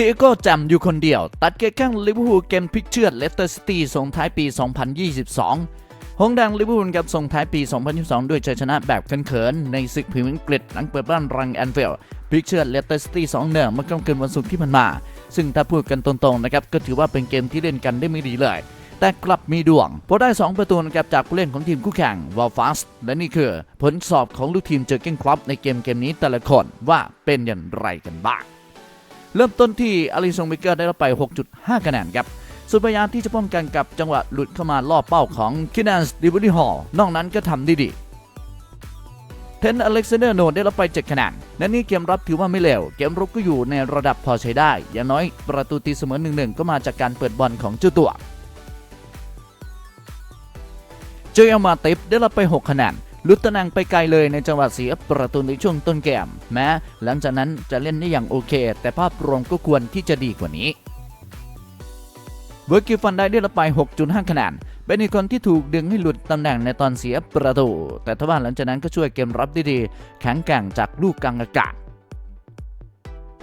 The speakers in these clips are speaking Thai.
ติโก้จำอยู่คนเดียว ตัดเกมข้างลิเวอร์พูลเกมพลิกเชือดเลสเตอร์ซิตี้ส่งท้ายปี 2022 หงส์แดงลิเวอร์พูลกับส่งท้ายปี 2022 ด้วยชัยชนะแบบเขินๆในศึกพรีเมียร์อังกฤษหลังเปิดบ้านรังแอนฟิลด์พลิกเชือดเลสเตอร์ซิตี้2เนื่องเมื่อค่ำคืนวันศุกร์ที่ผ่านมา ซึ่งถ้าพูดกันตรงๆนะครับก็ถือว่าเป็นเกมที่เล่นกันได้ไม่ดีเลย แต่กลับมีดวงเพราะได้ 2 ประตูนะครับจากผู้เล่นของทีมคู่แข่งวอลฟัสและนี่คือ ผลสอบของลูกทีมเจอเก้นคลับในเกมเกมนี้แต่ละคนว่าเป็นอย่างไรกันบ้าง เริ่มต้นที่อลิซงเบเกอร์ได้รับไป 6.5 คะแนนครับส่วนพยายามที่จะป้องกันกับจังหวะหลุดเข้ามาล่อเป้าของคินันส์ดิบูดีฮอลนอกนั้นก็ทำได้ดีเทนอเล็กซานเดอร์โนได้รับไป 7 คะแนนและนี่เกมรับถือว่าไม่เลว เกมรุกก็อยู่ในระดับพอใช้ได้ อย่างน้อยประตูตีเสมอ 1-1 ก็มาจากการเปิดบอลของเจ้าตัว เจอเอลมาติฟได้รับไป 6 คะแนน ลุดตำแหน่งไปไกลเลยในจังหวะเสียประตูในช่วงต้นเกมแม้หลังจากนั้นจะเล่นได้อย่างโอเค แต่ภาพรวมก็ควรที่จะดีกว่านี้เวอร์กิฟันได้ได้รับไป 6.5 คะแนน เป็นอีกคนที่ถูกดึงให้หลุดตำแหน่งในตอนเสียประตู แต่ทว่าหลังจากนั้นก็ช่วยเกมรับได้ดี แข็งแกร่งจากลูกกลางอากาศ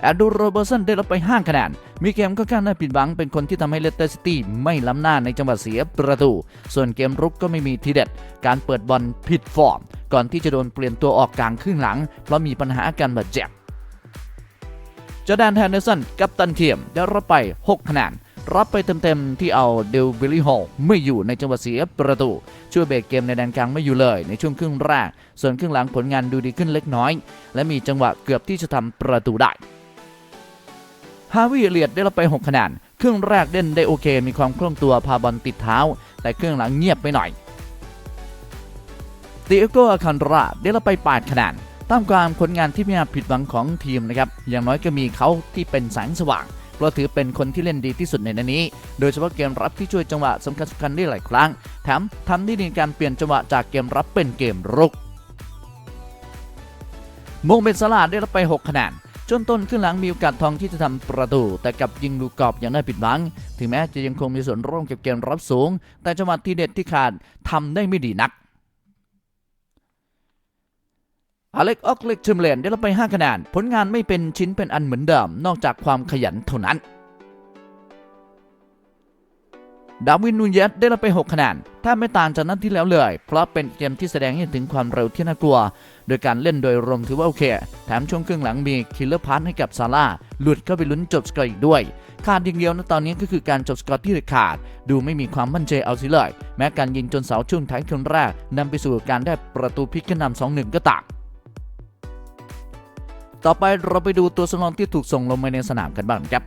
แอดูโรเบอร์สันได้รับไป 5 คะแนน มีเกมค่อนข้างน่าผิดหวังเป็นคนที่ทำให้เลสเตอร์ซิตี้ไม่ล้ำหน้าในจังหวะเสียประตู ส่วนเกมรุกก็ไม่มีทีเด็ด การเปิดบอลผิดฟอร์ม ก่อนที่จะโดนเปลี่ยนตัวออกกลางครึ่งหลัง เพราะมีปัญหาอาการบาดเจ็บจอแดนแฮนเดอร์สันกัปตันเทีมได้รับไป 6 คะแนนรับไปเต็มๆที่เอาเดลวิลลี่ฮอลไม่อยู่ในจังหวะเสียประตู ช่วยเบรกเกมในแดนกลางไม่อยู่เลยในช่วงครึ่งแรก ส่วนครึ่งหลังผลงานดูดีขึ้นเล็กน้อย และมีจังหวะเกือบที่จะทำประตูได้ ฮาวิเลียดได้รับไป 6 คะแนนครึ่งแรกเล่นได้โอเค มีความคล่องตัวพาบอลติดเท้า แต่ครึ่งหลังเงียบไปหน่อยติเอโกอาคันราได้รับไป 8 คะแนนตามความผลงานที่ไม่น่าผิดหวังของทีมนะครับ อย่างน้อยก็มีเขาที่เป็นแสงสว่าง เพราะถือเป็นคนที่เล่นดีที่สุดในนันนี้ โดยเฉพาะเกมรับที่ช่วยจังหวะสำคัญสำคัญได้หลายครั้ง แถมทำได้ดีในการเปลี่ยนจังหวะจากเกมรับเป็นเกมรุกโมงเบนซาลาได้รับไป 6 คะแนน จนต้นขึ้นหลังมีโอกาสทองที่จะทำประตู แต่กับยิงลูกกรอบอย่างน่าผิดหวัง ถึงแม้จะยังคงมีส่วนร่วมเก็บเกมรับสูง แต่จังหวะที่เด็ดที่ขาดทำได้ไม่ดีนักอเล็กออกเล็กชิมเลนได้รับไป 5 คะแนนผลงานไม่เป็นชิ้นเป็นอันเหมือนเดิม นอกจากความขยันเท่านั้น ดาวินนูเยสได้รับไป 6 คะแนนถ้าไม่ต่างจากนัดที่แล้วเลย เพราะเป็นเกมที่แสดงให้ถึงความเร็วที่น่ากลัว โดยการเล่นโดยรวมถือว่าโอเค แถมช่วงครึ่งหลังมีคิลเลอร์พาร์ให้กับซาร่าหลุดเข้าไปลุ้นจบสกอร์อีกด้วย ขาดอย่างเดียวนะตอนนี้ก็คือการจบสกอร์ที่ขาด ดูไม่มีความมั่นใจเอาสิเลย แม้การยิงจนเสาช่วงท้ายครึ่งแรกนำไปสู่การได้ประตูพลิกขึ้นนำ2-1ก็ตามต่อไปเราไปดูตัวสำรองที่ถูกส่งลงมาในสนามกันบ้างครับ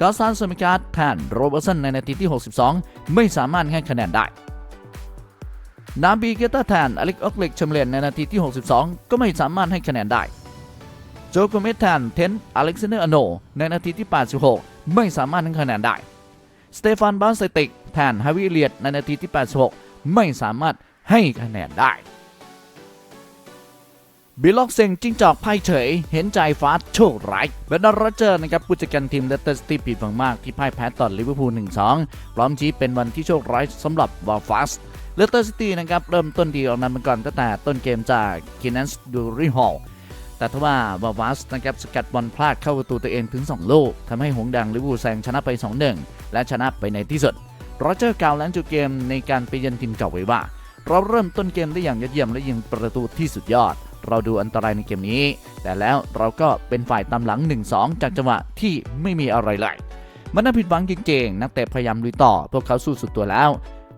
กาซานสมิการ์ดแทนโรเบอร์สันในนาทีที่ 62 ไม่สามารถให้คะแนนได้นาบีเกตาแทนอเล็กออกเล็กชมเลนในนาทีที่ 62 ก็ไม่สามารถให้คะแนนได้ โจโกเมสแทนเทนอเล็กซานเดอร์อโน ในนาทีที่ 86 ไม่สามารถให้คะแนนได้ สเตฟานบาสเซติกแทนฮาวิเลียดในนาทีที่ 86 ไม่สามารถให้คะแนนได้ บิลล็อกเซงจิ้งจอกไพ่เฉย เห็นใจฟาสโชคร้ายเบนดาร์โรเจอร์นะครับผู้จัดการทีมเลสเตอร์ซิตี้ผิดหวังมากที่พ่ายแพ้ต่อลิเวอร์พูล 1-2 พร้อมชี้เป็นวันที่โชคร้ายสำหรับวอลฟัสเลสเตอร์ซิตี้นะครับเริ่มต้นดีออกนำมาก่อนตั้งแต่ต้นเกมจากกินนันส์ดูริฮอลแต่ทว่าวอลฟัสนะครับสกัดบอลพลาดเข้าประตูตัวเองถึง 2 ลูกทำให้หงส์แดงลิเวอร์พูลแซงชนะไป 2-1 และชนะไปในที่สุดโรเจอร์กล่าวหลังจบเกมในการไปเยือนทีมเก่าไว้ว่า เราเริ่มต้นเกมได้อย่างยอดเยี่ยมและยิงประตูที่สุดยอด เราดูอันตรายในเกมนี้ แต่แล้วเราก็เป็นฝ่ายตามหลัง 1-2 จากจังหวะที่ไม่มีอะไรเลยมันน่าผิดหวังจริงๆนักเตะพยายามลุยต่อ พวกเขาสู้สุดตัวแล้ว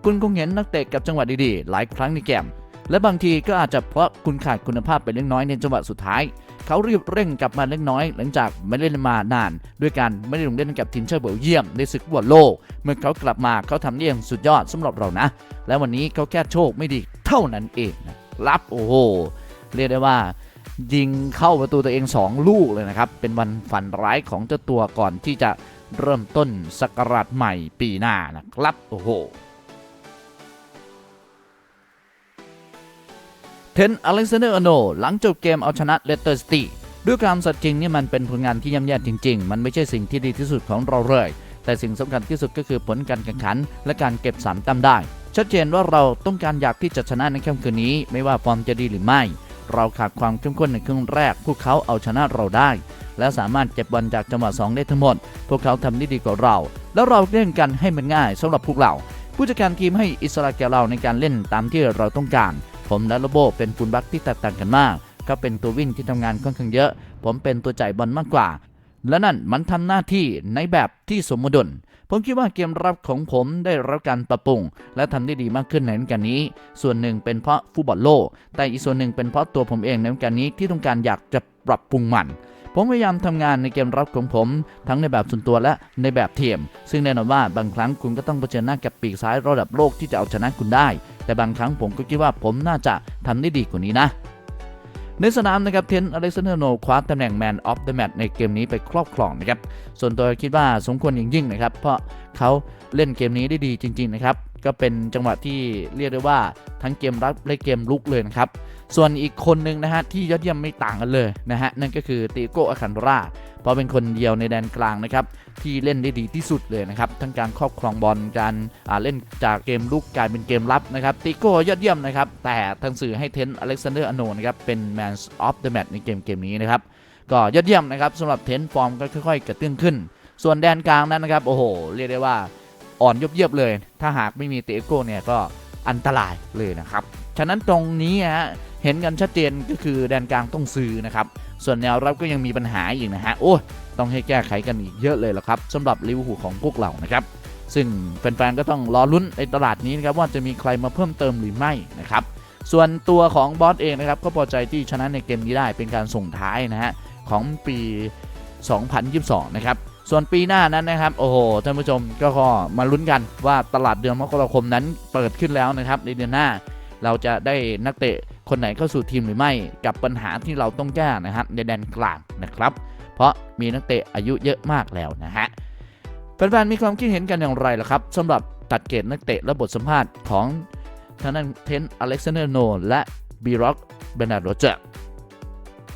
คุณคงเห็นนักเตะกับจังหวะดีๆ หลายครั้งในเกมและบางทีก็อาจจะเพราะคุณขาดคุณภาพไปเล็กน้อยในจังหวะสุดท้าย เขารีบเร่งกลับมาเล็กน้อย หลังจากไม่เล่นมานาน ด้วยการไม่ได้ลงเล่นกับทีมชาติเบลเยียมในศึกบอลโลก เมื่อเขากลับมาเขาทำได้อย่างสุดยอดสำหรับเรานะ และวันนี้เขาแค่โชคไม่ดีเท่านั้นเองนะครับโอ้โห เรียกได้ว่ายิงเข้าประตูตัวเอง 2 ลูกเลยนะครับ เป็นวันฝันร้ายของเจ้าตัวก่อนที่จะเริ่มต้นศักราชใหม่ปีหน้านะครับ โอ้โห เทนอเล็กซานเดอร์อโน หลังจบเกมเอาชนะเลสเตอร์ซิตี้ด้วยความสัตย์จริงนี่มันเป็นผลงานที่ย่ำแย่จริง ๆ มันไม่ใช่สิ่งที่ดีที่สุดของเราเลย แต่สิ่งสำคัญที่สุดก็คือผลการแข่งขัน และการเก็บสามแต้มได้ ชัดเจนว่าเราต้องการอยากที่จะชนะในค่ำคืนนี้ ไม่ว่าฟอร์มจะดีหรือไม่ เราขาดความเข้มข้นในครึ่งแรก พวกเขาเอาชนะเราได้ และสามารถเก็บบอลจากจังหวะ2ได้ทั้งหมด พวกเขาทำได้ดีกว่าเรา แล้วเราเล่นกันให้มันง่ายสำหรับพวกเรา ผู้จัดการทีมให้อิสระแก่เราในการเล่นตามที่เราต้องการ ผมและโรโบเป็นฟูลแบักที่แตกต่างกันมากเขาเป็นตัววิ่งที่ทำงานค่อนข้างเยอะ ผมเป็นตัวจ่ายบอลมากกว่า และนั่นมันทำหน้าที่ในแบบที่สมดุล ผมคิดว่าเกมรับของผมได้รับการปรับปรุง และทำได้ดีมากขึ้นในฤดูกาลนี้ ส่วนหนึ่งเป็นเพราะฟุตบอลโลก แต่อีกส่วนหนึ่งเป็นเพราะตัวผมเองในฤดูกาลนี้ที่ต้องการอยากจะปรับปรุงมันผมพยายามทำงานในเกมรับของผม ทั้งในแบบส่วนตัวและในแบบเทียม ซึ่งแน่นอนว่าบางครั้งคุณก็ต้องเผชิญหน้ากับปีกซ้ายระดับโลกที่จะเอาชนะคุณได้ แต่บางครั้งผมก็คิดว่าผมน่าจะทำได้ดีกว่านี้นะ ในสนามนะครับเทนอเล็กซานเดอร์โนคว้าตำแหน่งแมนออฟเดอะแมตช์ในเกมนี้ไปครอบครองนะครับส่วนตัวคิดว่าสมควรอย่างยิ่งนะครับ เพราะเขาเล่นเกมนี้ได้ดีจริง ๆ นะครับ ก็เป็นจังหวะที่เรียกได้ว่าทั้งเกมรับและเกมลุกเลยนะครับ ส่วนอีกคนหนึ่งนะฮะที่ยอดเยี่ยมไม่ต่างกันเลยนะฮะนั่นก็คือติโกอาคันราเพราะเป็นคนเดียวในแดนกลางนะครับที่เล่นได้ดีที่สุดเลยนะครับทั้งการครอบครองบอลการเล่นจากเกมลุกกลายเป็นเกมรับนะครับติโกยอดเยี่ยมนะครับแต่ทางสื่อให้เทนอเล็กซานเดอร์อโนนะครับเป็น Man of the Match ในเกมเกมนี้นะครับก็ยอดเยี่ยมนะครับสำหรับเทนฟอร์มก็ค่อยๆกระเตื้องขึ้น ส่วนแดนกลางนั้นนะครับโอ้โหเรียกได้ว่า อ่อนยบเยียบเลย ถ้าหากไม่มีเตโก้เนี่ยก็อันตรายเลยนะครับ ฉะนั้นตรงนี้ฮะเห็นกันชัดเจนก็คือแดนกลางต้องซื้อนะครับ ส่วนแนวรับก็ยังมีปัญหาอีกนะฮะโอ้ต้องให้แก้ไขกันอีกเยอะเลยละครับสำหรับลิเวอร์พูลของพวกเรานะครับ ซึ่งแฟนๆก็ต้องรอลุ้นในตลาดนี้นะครับว่าจะมีใครมาเพิ่มเติมหรือไม่นะครับส่วนตัวของบอสเองนะครับก็พอใจที่ชนะในเกมนี้ได้เป็นการส่งท้ายนะฮะของปี 2022 นะครับ ส่วนปีหน้านั้นนะครับ โอ้โห ท่านผู้ชมก็ขอมาลุ้นกันว่าตลาดเดือนมกราคมนั้นเปิดขึ้นแล้วนะครับ ในเดือนหน้า เราจะได้นักเตะคนไหนเข้าสู่ทีมหรือไม่กับปัญหาที่เราต้องแก้นะครับในแดนกลางนะครับ เพราะมีนักเตะอายุเยอะมากแล้วนะฮะแฟนๆมีความคิดเห็นกันอย่างไรล่ะครับสำหรับตัดเกรดนักเตะและบทสัมภาษณ์ของทางด้านเทนอเล็กซานเดอร์โนและบีร็อกเบนาร์โดเจอร์